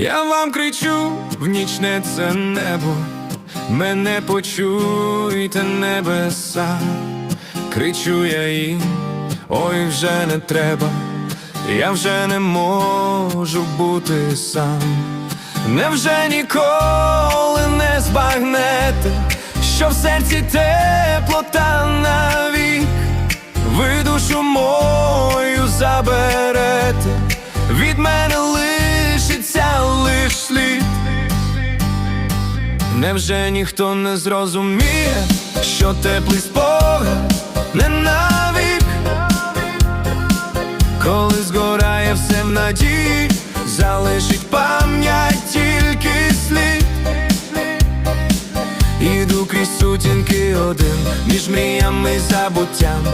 Я вам кричу в нічне це небо, мене почуйте небеса, кричу я їм, ой, вже не треба, я вже не можу бути сам. Невже ніколи не збагнете, що в серці теплота навік, ви душу мою заберете, від мене Невже ніхто не зрозуміє, що теплий спогад не навік, коли згорає все в надії, залишить пам'ять тільки слід. Іду крізь сутінки один, між мріями і забуттям,